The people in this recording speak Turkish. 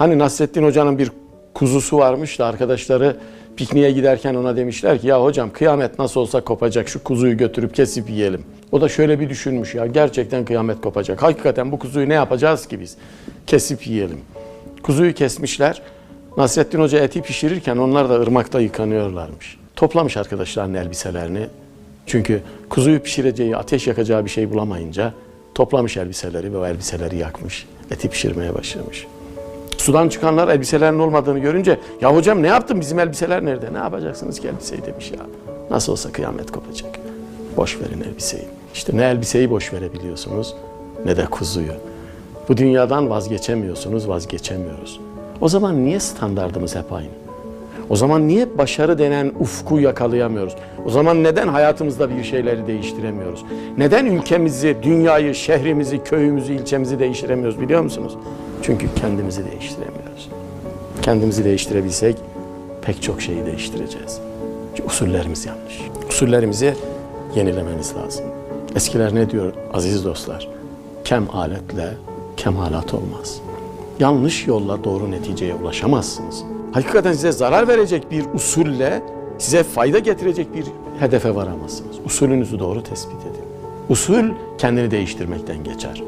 Hani Nasrettin Hoca'nın bir kuzusu varmış da arkadaşları pikniğe giderken ona demişler ki ya hocam kıyamet nasıl olsa kopacak şu kuzuyu götürüp kesip yiyelim. O da şöyle bir düşünmüş ya gerçekten kıyamet kopacak. Hakikaten bu kuzuyu ne yapacağız ki biz? Kesip yiyelim. Kuzuyu kesmişler. Nasrettin Hoca eti pişirirken onlar da ırmakta yıkanıyorlarmış. Toplamış arkadaşların elbiselerini. Çünkü kuzuyu pişireceği, ateş yakacağı bir şey bulamayınca toplamış elbiseleri ve o elbiseleri yakmış. Eti pişirmeye başlamış. Sudan çıkanlar elbiselerin olmadığını görünce ya hocam ne yaptın bizim elbiseler nerede? Ne yapacaksınız ki elbiseyi demiş ya. Nasıl olsa kıyamet kopacak. Boş verin elbiseyi. İşte ne elbiseyi boş verebiliyorsunuz ne de kuzuyu. Bu dünyadan vazgeçemiyorsunuz, vazgeçemiyoruz. O zaman niye standardımız hep aynı? O zaman niye başarı denen ufku yakalayamıyoruz? O zaman neden hayatımızda bir şeyleri değiştiremiyoruz? Neden ülkemizi, dünyayı, şehrimizi, köyümüzü, ilçemizi değiştiremiyoruz biliyor musunuz? Çünkü kendimizi değiştiremiyoruz. Kendimizi değiştirebilsek pek çok şeyi değiştireceğiz. Çünkü usullerimiz yanlış. Usullerimizi yenilemeniz lazım. Eskiler ne diyor aziz dostlar? Kem aletle kemalat olmaz. Yanlış yolla doğru neticeye ulaşamazsınız. Hakikaten size zarar verecek bir usulle size fayda getirecek bir hedefe varamazsınız. Usulünüzü doğru tespit edin. Usul kendini değiştirmekten geçer.